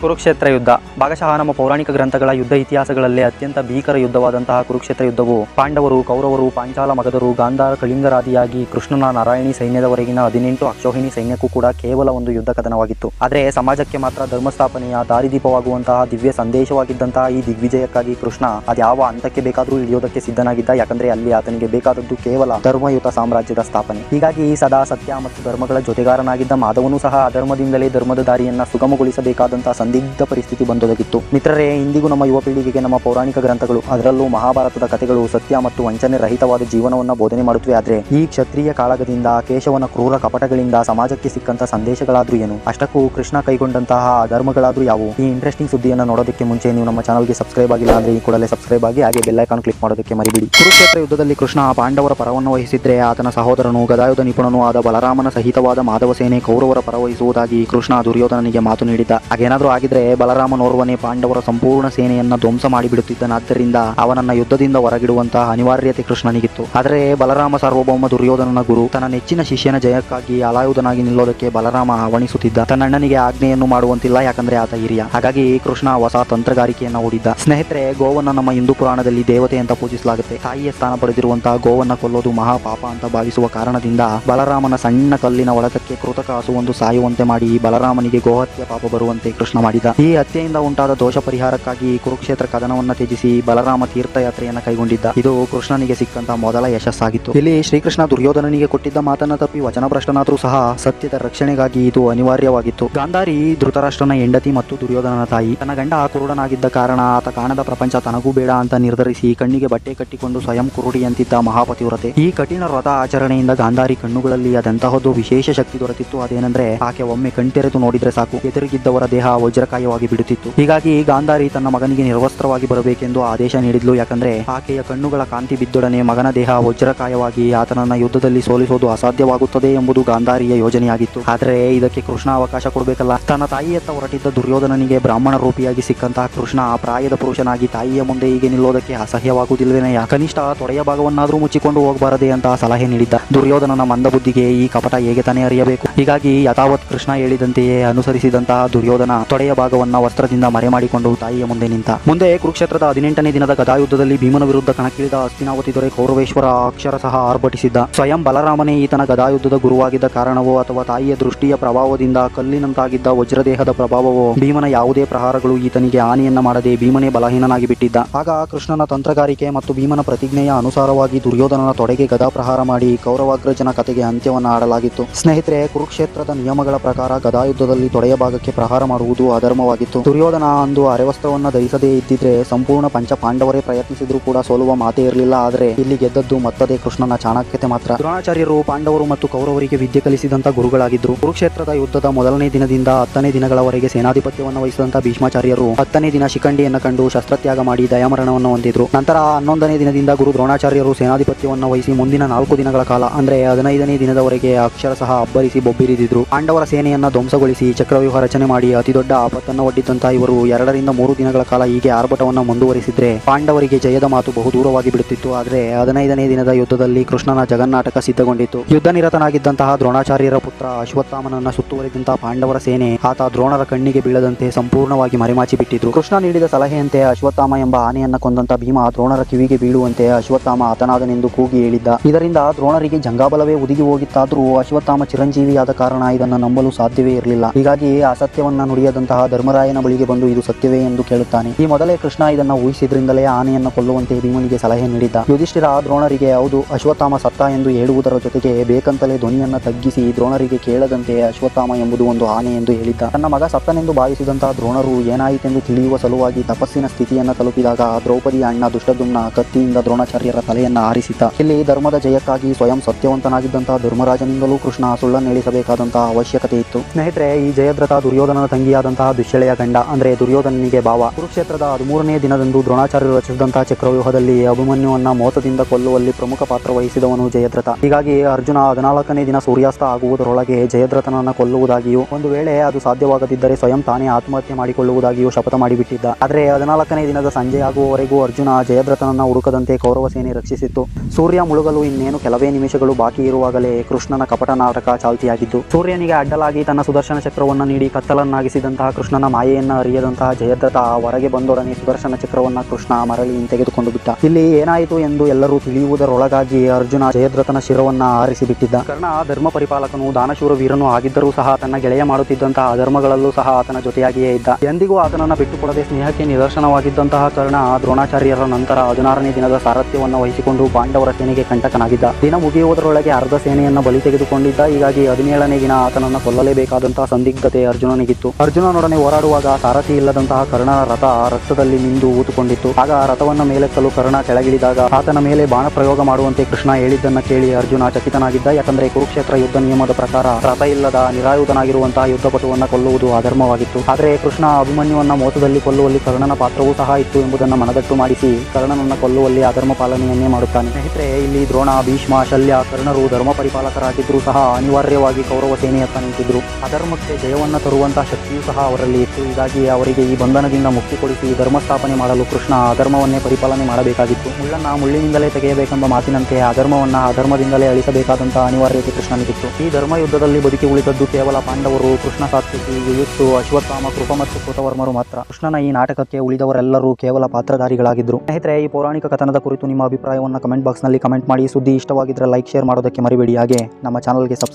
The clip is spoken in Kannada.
ಕುರುಕ್ಷೇತ್ರ ಯುದ್ಧ. ಭಾಗಶಃ ನಮ್ಮ ಪೌರಾಣಿಕ ಗ್ರಂಥಗಳ ಯುದ್ಧ ಇತಿಹಾಸಗಳಲ್ಲಿ ಅತ್ಯಂತ ಭೀಕರ ಯುದ್ಧವಾದಂತಹ ಕುರುಕ್ಷೇತ್ರ ಯುದ್ಧವು. ಪಾಂಡವರು, ಕೌರವರು, ಪಾಂಚಾಲ ಮಗಧರು, ಗಾಂಧಾರ ಕಳಿಂಗರಾದಿಯಾಗಿ ಕೃಷ್ಣನ ನಾರಾಯಣಿ ಸೈನ್ಯದವರೆಗಿನ ಹದಿನೆಂಟು ಅಕ್ಷೋಹಿಣಿ ಸೈನ್ಯಕ್ಕೂ ಕೂಡ ಕೇವಲ ಒಂದು ಯುದ್ಧ ಕದನವಾಗಿತ್ತು. ಆದರೆ ಸಮಾಜಕ್ಕೆ ಮಾತ್ರ ಧರ್ಮಸ್ಥಾಪನೆಯ ದಾರಿದೀಪವಾಗುವಂತಹ ದಿವ್ಯ ಸಂದೇಶವಾಗಿದ್ದಂತಹ ಈ ದಿಗ್ವಿಜಯಕ್ಕಾಗಿ ಕೃಷ್ಣ ಅದ್ಯಾವ ಹಂತಕ್ಕೆ ಬೇಕಾದರೂ ಇಳಿಯೋದಕ್ಕೆ ಸಿದ್ಧನಾಗಿದ್ದ, ಯಾಕಂದ್ರೆ ಅಲ್ಲಿ ಆತನಿಗೆ ಬೇಕಾದದ್ದು ಕೇವಲ ಧರ್ಮಯುತ ಸಾಮ್ರಾಜ್ಯದ ಸ್ಥಾಪನೆ. ಹೀಗಾಗಿ ಸದಾ ಸತ್ಯ ಮತ್ತು ಧರ್ಮಗಳ ಜೊತೆಗಾರನಾಗಿದ್ದ ಮಾಧವನು ಸಹ ಅಧರ್ಮದಿಂದಲೇ ಧರ್ಮದ ದಾರಿಯನ್ನ ಸುಗಮಗೊಳಿಸಬೇಕಾದಂತಹ ಸಂದಿಗ್ಧ ಪರಿಸ್ಥಿತಿ ಬಂದೊದಗಿತ್ತು. ಮಿತ್ರರೇ, ಇಂದಿಗೂ ನಮ್ಮ ಯುವ ಪೀಳಿಗೆಗೆ ನಮ್ಮ ಪೌರಾಣಿಕ ಗ್ರಂಥಗಳು, ಅದರಲ್ಲೂ ಮಹಾಭಾರತದ ಕಥೆಗಳು, ಸತ್ಯ ಮತ್ತು ವಂಚನೆ ರಹಿತವಾದ ಜೀವನವನ್ನ ಬೋಧನೆ ಮಾಡುತ್ತವೆ. ಆದ್ರೆ, ಈ ಕ್ಷತ್ರಿಯ ಕಾಳಗದಿಂದ, ಕೇಶವನ ಕ್ರೂರ ಕಪಟಗಳಿಂದ ಸಮಾಜಕ್ಕೆ ಸಿಕ್ಕಂತ ಸಂದೇಶಗಳಾದ್ರೂ ಏನು? ಅಷ್ಟಕ್ಕೂ ಕೃಷ್ಣ ಕೈಗೊಂಡಂತಹ ಧರ್ಮಗಳಾದ್ರೂ ಯಾವುವು? ಈ ಇಂಟ್ರೆಸ್ಟಿಂಗ್ ಸುದ್ದಿಯನ್ನು ನೋಡೋದಕ್ಕೆ ಮುಂಚೆ ನೀವು ನಮ್ಮ ಚಾನಲ್ಗೆ ಸಬ್ಸ್ಕ್ರೈಬ್ ಆಗಿಲ್ಲ ಅಂದ್ರೆ ಈ ಕೂಡಲೇ ಸಬ್ಸ್ಕ್ರೈಬ್ ಆಗಿ, ಹಾಗೆ ಬೆಲ್ ಐಕಾನ್ ಕ್ಲಿಕ್ ಮಾಡೋದಕ್ಕೆ ಮರಿಬಿಡಿ. ಕುರುಕ್ಷೇತ್ರ ಯುದ್ಧದಲ್ಲಿ ಕೃಷ್ಣ ಪಾಂಡವರ ಪರವನ್ನು ವಹಿಸಿದ್ರೆ ಆತನ ಸಹೋದರನು, ಗದಾಯುಧ ನಿಪುಣನೂ ಆದ ಬಲರಾಮನ ಸಹಿತವಾದ ಮಾಧವ ಸೇನೆ ಕೌರವರ ಪರವಹಿಸುವುದಾಗಿ ಕೃಷ್ಣ ದುರ್ಯೋಧನನಿಗೆ ಮಾತು ನೀಡಿದ್ದ. ಹಾಗೇನಾದ್ರೂ ಆಗಿದ್ರೆ ಬಲರಾಮನೋರ್ವನೇ ಪಾಂಡವರ ಸಂಪೂರ್ಣ ಸೇನೆಯನ್ನ ಧ್ವಂಸ ಮಾಡಿಬಿಡುತ್ತಿದ್ದನಾದ್ದರಿಂದ ಅವನನ್ನ ಯುದ್ಧದಿಂದ ಹೊರಗಿಡುವಂತಹ ಅನಿವಾರ್ಯತೆ ಕೃಷ್ಣನಿಗಿತ್ತು. ಆದರೆ ಬಲರಾಮ ಸಾರ್ವಭೌಮ ದುರ್ಯೋಧನನ ಗುರು ತನ್ನ ನೆಚ್ಚಿನ ಶಿಷ್ಯನ ಜಯಕ್ಕಾಗಿ ಅಲಾಯುಧನಾಗಿ ನಿಲ್ಲೋದಕ್ಕೆ ಬಲರಾಮ ಹವಣಿಸುತ್ತಿದ್ದ ತನ್ನ ಅಣ್ಣನಿಗೆ ಆಜ್ಞೆಯನ್ನು ಮಾಡುವಂತಿಲ್ಲ, ಯಾಕಂದ್ರೆ ಆತ ಹಿರಿಯ. ಹಾಗಾಗಿ ಕೃಷ್ಣ ಹೊಸ ತಂತ್ರಗಾರಿಕೆಯನ್ನ ಹೂಡಿದ್ದ. ಸ್ನೇಹಿತರೆ, ಗೋವನ್ನ ನಮ್ಮ ಹಿಂದೂ ಪುರಾಣದಲ್ಲಿ ದೇವತೆ ಅಂತ ಪೂಜಿಸಲಾಗುತ್ತೆ. ತಾಯಿಯ ಸ್ಥಾನ ಪಡೆದಿರುವಂತಹ ಗೋವನ್ನ ಕೊಲ್ಲೋದು ಮಹಾಪಾಪ ಅಂತ ಭಾವಿಸುವ ಕಾರಣದಿಂದ ಬಲರಾಮನ ಸಣ್ಣ ಕಲ್ಲಿನ ಒಳಗಕ್ಕೆ ಕೃತಕ ಹಸುವೊಂದು ಸಾಯುವಂತೆ ಮಾಡಿ ಬಲರಾಮನಿಗೆ ಗೋಹತ್ಯೆ ಪಾಪ ಬರುವಂತೆ ಕೃಷ್ಣ ಮಾಡಿದ. ಈ ಹತ್ಯೆಯಿಂದ ಉಂಟಾದ ದೋಷ ಪರಿಹಾರಕ್ಕಾಗಿ ಕುರುಕ್ಷೇತ್ರ ಕದನವನ್ನ ತ್ಯಜಿಸಿ ಬಲರಾಮ ತೀರ್ಥಯಾತ್ರೆಯನ್ನ ಕೈಗೊಂಡಿದ್ದ. ಇದು ಕೃಷ್ಣನಿಗೆ ಸಿಕ್ಕಂತ ಮೊದಲ ಯಶಸ್ಸಾಗಿತ್ತು. ಇಲ್ಲಿ ಶ್ರೀಕೃಷ್ಣ ದುರ್ಯೋಧನನಿಗೆ ಕೊಟ್ಟಿದ್ದ ಮಾತನ್ನ ತಪ್ಪಿ ವಚನಭ್ರಷ್ಟನಾದ್ರೂ ಸಹ ಸತ್ಯದ ರಕ್ಷಣೆಗಾಗಿ ಇದು ಅನಿವಾರ್ಯವಾಗಿತ್ತು. ಗಾಂಧಾರಿ ಧೃತರಾಷ್ಟ್ರನ ಹೆಂಡತಿ ಮತ್ತು ದುರ್ಯೋಧನನ ತಾಯಿ. ತನ್ನ ಗಂಡ ಕುರುಡನಾಗಿದ್ದ ಕಾರಣ ಆತ ಕಾಣದ ಪ್ರಪಂಚ ತನಗೂ ಬೇಡ ಅಂತ ನಿರ್ಧರಿಸಿ ಕಣ್ಣಿಗೆ ಬಟ್ಟೆ ಕಟ್ಟಿಕೊಂಡು ಸ್ವಯಂ ಕುರುಡಿಯಂತಿದ್ದ ಮಹಾಪತಿವ್ರತೆ. ಈ ಕಠಿಣ ವ್ರತ ಆಚರಣೆಯಿಂದ ಗಾಂಧಾರಿ ಕಣ್ಣುಗಳಲ್ಲಿ ಅದಂತಹದ್ದು ವಿಶೇಷ ಶಕ್ತಿ ದೊರೆತಿತ್ತು. ಅದೇನೆಂದ್ರೆ ಆಕೆ ಒಮ್ಮೆ ಕಣ್ತೆರೆದು ನೋಡಿದ್ರೆ ಸಾಕು. ಎದುರಿಗಿದ್ದವರ ದೇಹ ವಜ್ರಕಾಯವಾಗಿ ಬಿಡುತ್ತಿತ್ತು. ಹೀಗಾಗಿ ಗಾಂಧಾರಿ ತನ್ನ ಮಗನಿಗೆ ನಿರ್ವಸ್ತ್ರವಾಗಿ ಬರಬೇಕೆಂದು ಆದೇಶ ನೀಡಿದ್ಲು. ಯಾಕಂದ್ರೆ ಆಕೆಯ ಕಣ್ಣುಗಳ ಕಾಂತಿ ಬಿದ್ದೊಡನೆ ಮಗನ ದೇಹ ವಜ್ರಕಾಯವಾಗಿ ಆತನನ್ನ ಯುದ್ಧದಲ್ಲಿ ಸೋಲಿಸೋದು ಅಸಾಧ್ಯವಾಗುತ್ತದೆ ಎಂಬುದು ಗಾಂಧಾರಿಯ ಯೋಜನೆಯಾಗಿತ್ತು. ಆದರೆ ಇದಕ್ಕೆ ಕೃಷ್ಣ ಅವಕಾಶ ಕೊಡಬೇಕಲ್ಲ. ತನ್ನ ತಾಯಿಯತ್ತ ಹೊರಟಿದ್ದ ದುರ್ಯೋಧನನಿಗೆ ಬ್ರಾಹ್ಮಣ ರೂಪಿಯಾಗಿ ಸಿಕ್ಕಂತಹ ಕೃಷ್ಣ ಪ್ರಾಯದ ಪುರುಷನಾಗಿ ತಾಯಿಯ ಮುಂದೆ ಹೀಗೆ ನಿಲ್ಲೋದಕ್ಕೆ ಅಸಹ್ಯವಾಗುವುದಿಲ್ವೇನೆಯ ಕನಿಷ್ಠ ತೊಡೆಯ ಭಾಗವನ್ನಾದರೂ ಮುಚ್ಚಿಕೊಂಡು ಹೋಗಬಾರದೆ ಅಂತ ಸಲಹೆ ನೀಡಿದ್ದ ದುರ್ಯೋಧನನ ಮಂದಬುದ್ಧಿಗೆ ಈ ಕಪಟ ಹೇಗೆ ತಾನೇ ಅರಿಯಬೇಕು ಹೀಗಾಗಿ ಯಥಾವತ್ ಕೃಷ್ಣ ಹೇಳಿದಂತೆಯೇ ಅನುಸರಿಸಿದಂತಹ ದುರ್ಯೋಧನ ತೊಡೆಯ ಭಾಗವನ್ನ ವಸ್ತ್ರದಿಂದ ಮರೆ ಮಾಡಿಕೊಂಡು ತಾಯಿಯ ಮುಂದೆ ನಿಂತ. ಮುಂದೆ ಕುರುಕ್ಷೇತ್ರದ ಹದಿನೆಂಟನೇ ದಿನದ ಗದಾಯುದ್ಧದಲ್ಲಿ ಭೀಮನ ವಿರುದ್ಧ ಕಣಕ್ಕಿಳಿದ ಹಸ್ತಿನಾವತಿ ದೊರೆ ಕೌರವೇಶ್ವರ ಅಕ್ಷರ ಸಹ ಆರ್ಭಟಿಸಿದ್ದ. ಸ್ವಯಂ ಬಲರಾಮನೇ ಈತನ ಗದಾಯುದ್ಧದ ಗುರುವಾಗಿದ್ದ ಕಾರಣವೋ ಅಥವಾ ತಾಯಿಯ ದೃಷ್ಟಿಯ ಪ್ರಭಾವದಿಂದ ಕಲ್ಲಿನಂತಾಗಿದ್ದ ವಜ್ರದೇಹದ ಪ್ರಭಾವವೋ? ಭೀಮನ ಯಾವುದೇ ಪ್ರಹಾರಗಳು ಈತನಿಗೆ ಹಾನಿಯನ್ನ ಮಾಡದೆ ಭೀಮನೇ ಬಲಹೀನನಾಗಿ ಬಿಟ್ಟಿದ್ದ. ಆಗ ಕೃಷ್ಣನ ತಂತ್ರಗಾರಿಕೆ ಮತ್ತು ಭೀಮನ ಪ್ರತಿಜ್ಞೆಯ ಅನುಸಾರವಾಗಿ ದುರ್ಯೋಧನನ ತೊಡೆಗೆ ಗದಾ ಪ್ರಹಾರ ಮಾಡಿ ಕೌರವಾಗ್ರಜನ ಕತೆಗೆ ಅಂತ್ಯವನ್ನು ಆಡಲಾಗಿತ್ತು ಸ್ನೇಹಿತರೆ, ಕುರುಕ್ಷೇತ್ರದ ನಿಯಮಗಳ ಪ್ರಕಾರ ಗದಾಯುದ್ಧದಲ್ಲಿ ತೊಡೆಯ ಭಾಗಕ್ಕೆ ಪ್ರಹಾರ ಮಾಡುವುದು ಅಧರ್ಮವಾಗಿತ್ತು. ದುರ್ಯೋಧನ ಅಂದು ಅರೆವಸ್ತ್ರವನ್ನ ಧರಿಸದೇ ಇದ್ದಿದ್ರೆ ಸಂಪೂರ್ಣ ಪಂಚ ಪಾಂಡವರೇ ಪ್ರಯತ್ನಿಸಿದ್ರು ಕೂಡ ಸೋಲುವ ಮಾತೇ ಇರಲಿಲ್ಲ. ಆದರೆ ಇಲ್ಲಿ ಗೆದ್ದದ್ದು ಮತ್ತದೇ ಕೃಷ್ಣನ ಚಾಣಕ್ಯತೆ ಮಾತ್ರ. ದ್ರೋಣಾಚಾರ್ಯರು ಪಾಂಡವರು ಮತ್ತು ಕೌರವರಿಗೆ ವಿದ್ಯೆ ಕಲಿಸಿದಂತ ಗುರುಗಳಾಗಿದ್ರು. ಕುರುಕ್ಷೇತ್ರದ ಯುದ್ಧದ ಮೊದಲನೇ ದಿನದಿಂದ ಹತ್ತನೇ ದಿನಗಳವರೆಗೆ ಸೇನಾಧಿಪತ್ಯವನ್ನು ವಹಿಸಿದಂತ ಭೀಷ್ಮಾಚಾರ್ಯರು ಹತ್ತನೇ ದಿನ ಶಿಖಂಡಿಯನ್ನು ಕಂಡು ಶಸ್ತ್ರತ್ಯಾಗ ಮಾಡಿ ದಯಾಮರಣವನ್ನು ಹೊಂದಿದ್ರು. ನಂತರ ಹನ್ನೊಂದನೇ ದಿನದಿಂದ ಗುರು ದ್ರೋಣಾಚಾರ್ಯರು ಸೇನಾಧಿಪತ್ಯವನ್ನು ವಹಿಸಿ ಮುಂದಿನ ನಾಲ್ಕು ದಿನಗಳ ಕಾಲ, ಅಂದ್ರೆ ಹದಿನೈದನೇ ದಿನದವರೆಗೆ ಅಕ್ಷರ ಸಹ ಅಬ್ಬರಿಸಿ ಬೊಬ್ಬಿರಿದಿದ್ರು. ಪಾಂಡವರ ಸೇನೆಯನ್ನ ಧ್ವಂಸಗೊಳಿಸಿ ಚಕ್ರವ್ಯೂಹ ರಚನೆ ಮಾಡಿ ಅತಿದೊಡ್ಡ ಆಪತ್ತನ್ನು ಒಡ್ಡಿದ್ದಂತಹ ಇವರು ಎರಡರಿಂದ ಮೂರು ದಿನಗಳ ಕಾಲ ಹೀಗೆ ಆರ್ಭಟವನ್ನು ಮುಂದುವರಿಸಿದ್ರೆ ಪಾಂಡವರಿಗೆ ಜಯದ ಮಾತು ಬಹುದೂರವಾಗಿ ಬಿಡುತ್ತಿತ್ತು. ಆದರೆ ಹದಿನೈದನೇ ದಿನದ ಯುದ್ಧದಲ್ಲಿ ಕೃಷ್ಣನ ಜಗನ್ನಾಟಕ ಸಿದ್ಧಗೊಂಡಿತ್ತು ಯುದ್ಧ ನಿರತನಾಗಿದ್ದಂತಹ ದ್ರೋಣಾಚಾರ್ಯರ ಪುತ್ರ ಅಶ್ವತ್ಥಾಮನನ್ನ ಸುತ್ತುವರಿದಂತಹ ಪಾಂಡವರ ಸೇನೆ ಆತ ದ್ರೋಣರ ಕಣ್ಣಿಗೆ ಬೀಳದಂತೆ ಸಂಪೂರ್ಣವಾಗಿ ಮರೆಮಾಚಿ ಬಿಟ್ಟಿದ್ರು. ಕೃಷ್ಣ ನೀಡಿದ ಸಲಹೆಯಂತೆ ಅಶ್ವತ್ಥಾಮ ಎಂಬ ಆನೆಯನ್ನ ಕೊಂದಂತ ಭೀಮ ದ್ರೋಣರ ಕಿವಿಗೆ ಬೀಳುವಂತೆ ಅಶ್ವತ್ಥಾಮ ಆತನಾದನೆಂದು ಕೂಗಿ ಹೇಳಿದ್ದ. ಇದರಿಂದ ದ್ರೋಣರಿಗೆ ಜಂಗಾಬಲವೇ ಉದುಗಿ ಹೋಗಿತ್ತಾದರೂ ಅಶ್ವತ್ಥಾಮ ಚಿರಂಜೀವಿಯಾದ ಕಾರಣ ಇದನ್ನು ನಂಬಲು ಸಾಧ್ಯವೇ ಇರಲಿಲ್ಲ. ಹೀಗಾಗಿ ಅಸತ್ಯವನ್ನ ನುಡಿಯದಂತಹ ಧರ್ಮರಾಯನ ಬಳಿಗೆ ಬಂದು ಇದು ಸತ್ಯವೇ ಎಂದು ಕೇಳುತ್ತಾನೆ. ಈ ಮೊದಲೇ ಕೃಷ್ಣ ಇದನ್ನ ಊಹಿಸಿದ್ರಿಂದಲೇ ಆನೆಯನ್ನು ಕೊಲ್ಲುವಂತೆ ಭೀಮನಿಗೆ ಸಲಹೆ ನೀಡಿದ್ದ. ಯುಧಿಷ್ಠಿರ ದ್ರೋಣರಿಗೆ ಹೌದು, ಅಶ್ವತ್ಥಾಮ ಸತ್ತ ಎಂದು ಹೇಳುವುದರ ಜೊತೆಗೆ ಬೇಕಂತಲೇ ಧ್ವನಿಯನ್ನ ತಗ್ಗಿಸಿ ದ್ರೋಣರಿಗೆ ಕೇಳದಂತೆ ಅಶ್ವತ್ಥಾಮ ಎಂಬುದು ಒಂದು ಆನೆ ಎಂದು ಹೇಳಿದ್ದ. ತನ್ನ ಮಗ ಸತ್ತನೆಂದು ಭಾವಿಸಿದಂತಹ ದ್ರೋಣರು ಏನಾಯಿತೆಂದು ತಿಳಿಯುವ ಸಲುವಾಗಿ ತಪಸ್ಸಿನ ಸ್ಥಿತಿಯನ್ನು ತಲುಪಿದಾಗ ದ್ರೌಪದಿಯ ಅಣ್ಣ ದುಷ್ಟದುಮ್ನ ಕತ್ತಿಯಿಂದ ದ್ರೋಣಾಚಾರ್ಯರ ತಲೆಯನ್ನು ಆರಿಸಿದ್ದ. ಇಲ್ಲಿ ಧರ್ಮದ ಜಯಕ್ಕಾಗಿ ಸ್ವಯಂ ಸತ್ಯವಂತನಾಗಿದ್ದಂತಹ ಧರ್ಮರಾಜನಿಂದಲೂ ಕೃಷ್ಣ ಸುಳ್ಳನ್ನೇಳಿಸಬೇಕಾದಂತಹ ಅವಶ್ಯಕತೆ ಇತ್ತು. ಸ್ನೇಹಿತರೆ, ಈ ಜಯದ್ರಥ ದುರ್ಯೋಧನನ ತಂಗಿಯಾದಂತಹ ದುಶ್ಯಳೆಯ ಗಂಡ ಅಂದ್ರೆ ದುರ್ಯೋಧನನಿಗೆ ಭಾವ. ಕುರುಕ್ಷೇತ್ರದ ಹದಿಮೂರನೇ ದಿನದಂದು ದ್ರೋಣಾಚಾರ್ಯರು ರಚಿಸಿದಂತಹ ಚಕ್ರವ್ಯೂಹದಲ್ಲಿ ಅಭಿಮನ್ಯುವನ್ನ ಮೋತದಿಂದ ಕೊಲ್ಲುವಲ್ಲಿ ಪ್ರಮುಖ ಪಾತ್ರ ವಹಿಸಿದವನು ಜಯದ್ರಥ. ಹೀಗಾಗಿ ಅರ್ಜುನ ಹದಿನಾಲ್ಕನೇ ದಿನ ಸೂರ್ಯಾಸ್ತ ಆಗುವುದರೊಳಗೆ ಜಯದ್ರಥನನ್ನ ಕೊಲ್ಲುವುದಾಗಿಯೂ, ಒಂದು ವೇಳೆ ಅದು ಸಾಧ್ಯವಾಗದಿದ್ದರೆ ಸ್ವಯಂ ತಾನೇ ಆತ್ಮಹತ್ಯೆ ಮಾಡಿಕೊಳ್ಳುವುದಾಗಿಯೂ ಶಪಥ ಮಾಡಿಬಿಟ್ಟಿದ್ದ. ಆದರೆ ಹದಿನಾಲ್ಕನೇ ದಿನದ ಸಂಜೆ ಆಗುವವರೆಗೂ ಅರ್ಜುನ ಜಯದ್ರಥನನ್ನ ಹುಡುಕದಂತೆ ಕೌರವ ಸೇನೆ ರಕ್ಷಿಸಿತ್ತು. ಸೂರ್ಯ ಮುಳುಗಲು ಇನ್ನೇನು ಕೆಲವೇ ನಿಮಿಷಗಳು ಬಾಕಿ ಇರುವಾಗಲೇ ಕೃಷ್ಣನ ಕಪಟ ನಾಟಕ ಚಾಲ್ತಿಯಾಗಿದ್ದು ಸೂರ್ಯನಿಗೆ ಅಡ್ಡಲಾಗಿ ತನ್ನ ಸುದರ್ಶನ ಚಕ್ರವನ್ನು ನೀಡಿ ಕತ್ತಲನ್ನಾಗಿಸಿದಂತಹ ಕೃಷ್ಣನ ಮಾಯೆಯನ್ನು ಅರಿಯದಂತಹ ಜಯದ್ರಥ ಹೊರಗೆ ಬಂದೊಡನೆ ಸುದರ್ಶನ ಚಕ್ರವನ್ನ ಕೃಷ್ಣ ಮರಳಿ ತೆಗೆದುಕೊಂಡು ಬಿಟ್ಟ. ಇಲ್ಲಿ ಏನಾಯಿತು ಎಂದು ಎಲ್ಲರೂ ತಿಳಿಯುವುದರೊಳಗಾಗಿ ಅರ್ಜುನ ಜಯದ್ರಥನ ಶಿರವನ್ನ ಆರಿಸಿ ಬಿಟ್ಟಿದ್ದ ಕರ್ಣ ಧರ್ಮ ಪರಿಪಾಲಕನು ದಾನಶೂರ ವೀರನು ಆಗಿದ್ದರೂ ಸಹ ತನ್ನ ಗೆಳೆಯ ಮಾಡುತ್ತಿದ್ದಂತಹ ಅಧರ್ಮಗಳಲ್ಲೂ ಸಹ ಆತನ ಜೊತೆಯಾಗಿಯೇ ಇದ್ದ. ಎಂದಿಗೂ ಆತನನ್ನ ಬಿಟ್ಟುಕೊಡದೆ ಸ್ನೇಹಕ್ಕೆ ನಿದರ್ಶನವಾಗಿದ್ದಂತಹ ಕರ್ಣ ದ್ರೋಣಾಚಾರ್ಯರ ನಂತರ ಹದಿನಾರನೇ ದಿನದ ಸಾರಥ್ಯವನ್ನು ವಹಿಸಿಕೊಂಡು ಪಾಂಡವರ ಸೇನೆಗೆ ಕಂಟಕನಾಗಿದ್ದ. ದಿನ ಮುಗಿಯುವುದರೊಳಗೆ ಅರ್ಧ ಸೇನೆಯನ್ನ ಬಲಿ ತೆಗೆದುಕೊಂಡಿದ್ದ. ಹೀಗಾಗಿ ಹದಿನೇಳನೇ ದಿನ ಆತನನ್ನು ಕೊಲ್ಲಲೇಬೇಕಾದಂತಹ ಸಂದಿಗ್ಧತೆ ಅರ್ಜುನನಿಗಿತ್ತು. ಅರ್ಜುನನೊಡನೆ ಹೋರಾಡುವಾಗ ಸಾರಥಿ ಇಲ್ಲದಂತಹ ಕರ್ಣನ ರಥ ರಕ್ತದಲ್ಲಿ ನಿಂದು ಊತುಕೊಂಡಿತ್ತು. ಆಗ ಆ ರಥವನ್ನ ಮೇಲೆತ್ತಲು ಕರ್ಣ ಕೆಳಗಿಳಿದಾಗ ಆತನ ಮೇಲೆ ಬಾಣ ಪ್ರಯೋಗ ಮಾಡುವಂತೆ ಕೃಷ್ಣ ಹೇಳಿದ್ದನ್ನ ಕೇಳಿ ಅರ್ಜುನ ಚಕಿತನಾಗಿದ್ದ. ಯಾಕಂದ್ರೆ ಕುರುಕ್ಷೇತ್ರ ಯುದ್ಧ ನಿಯಮದ ಪ್ರಕಾರ ರಥ ಇಲ್ಲದ ನಿರಾಯುಧನಾಗಿರುವಂತಹ ಯುದ್ಧಪಟುವನ್ನ ಕೊಲ್ಲುವುದು ಅಧರ್ಮವಾಗಿತ್ತು. ಆದರೆ ಕೃಷ್ಣ ಅಭಿಮನ್ಯುವನ್ನ ಮೋಸದಲ್ಲಿ ಕೊಲ್ಲುವಲ್ಲಿ ಕರ್ಣನ ಪಾತ್ರವೂ ಸಹ ಇತ್ತು ಎಂಬುದನ್ನ ಮನದಟ್ಟು ಮಾಡಿಸಿ ಕರ್ಣನನ್ನ ಕೊಲ್ಲುವಲ್ಲಿ ಅಧರ್ಮ ಪಾಲನೆಯನ್ನೇ ಮಾಡುತ್ತಾನೆ. ಸ್ನೇಹಿತರೆ, ಇಲ್ಲಿ ದ್ರೋಣ, ಭೀಷ್ಮ, ಶಲ್ಯ, ಕರ್ಣರು ಧರ್ಮ ಪರಿಪಾಲಕರಾಗಿದ್ದರೂ ಸಹ ಅನಿವಾರ್ಯವಾಗಿ ಕೌರವ ಸೇನೆಯತ್ತ ನಿಂತಿದ್ರು. ಅಧರ್ಮಕ್ಕೆ ಜಯವನ್ನ ತರುವಂತಹ ಶಕ್ತಿಯೂ ಸಹ ಅವರಲ್ಲಿ ಇತ್ತು. ಹೀಗಾಗಿ ಅವರಿಗೆ ಈ ಬಂಧನದಿಂದ ಮುಕ್ತಿ ಕೊಡಿಸಿ ಧರ್ಮ ಸ್ಥಾಪನೆ ಮಾಡಲು ಕೃಷ್ಣ ಅಧರ್ಮವನ್ನೇ ಪರಿಪಾಲನೆ ಮಾಡಬೇಕಾಗಿತ್ತು. ಮುಳ್ಳನ್ನ ಮುಳ್ಳಿನಿಂದಲೇ ತೆಗೆಯಬೇಕೆಂಬ ಮಾತಿನಂತೆ ಅಧರ್ಮವನ್ನು ಅಧರ್ಮದಿಂದಲೇ ಅಳಿಸಬೇಕಾದಂತಹ ಅನಿವಾರ್ಯತೆ ಕೃಷ್ಣನಿಗಿತ್ತು. ಈ ಧರ್ಮ ಯುದ್ಧದಲ್ಲಿ ಬದುಕಿ ಉಳಿದದ್ದು ಕೇವಲ ಪಾಂಡವರು, ಕೃಷ್ಣ ಸಾತ್ವಿಕಿ ಯುಯುತ್ಸು ಅಶ್ವತ್ಥಾಮ ಕೃಪ ಮತ್ತು ಕೃತವರ್ಮರು ಮಾತ್ರ. ಕೃಷ್ಣನ ಈ ನಾಟಕಕ್ಕೆ ಉಳಿದವರೆಲ್ಲರೂ ಕೇವಲ ಪಾತ್ರಧಾರಿಗಳಾಗಿದ್ದರು ಸ್ನೇಹಿತರೆ, ಈ ಪೌರಾಣಿಕ ಕಥನದ ಕುರಿತು ನಿಮ್ಮ ಅಭಿಪ್ರಾಯವನ್ನು ಕಮೆಂಟ್ ಬಾಕ್ಸ್ನಲ್ಲಿ ಕಮೆಂಟ್ ಮಾಡಿ. ಸುದ್ದಿ ಇಷ್ಟವಾಗಿದ್ದರೆ ಲೈಕ್, ಶೇರ್ ಮಾಡೋದಕ್ಕೆ ಮರಿಬೇಡಿ. ಹಾಗೆ ನಮ್ಮ ಚಾನಲ್ಗೆ ಸಬ್ಸ್ಕ್ರೈಬ್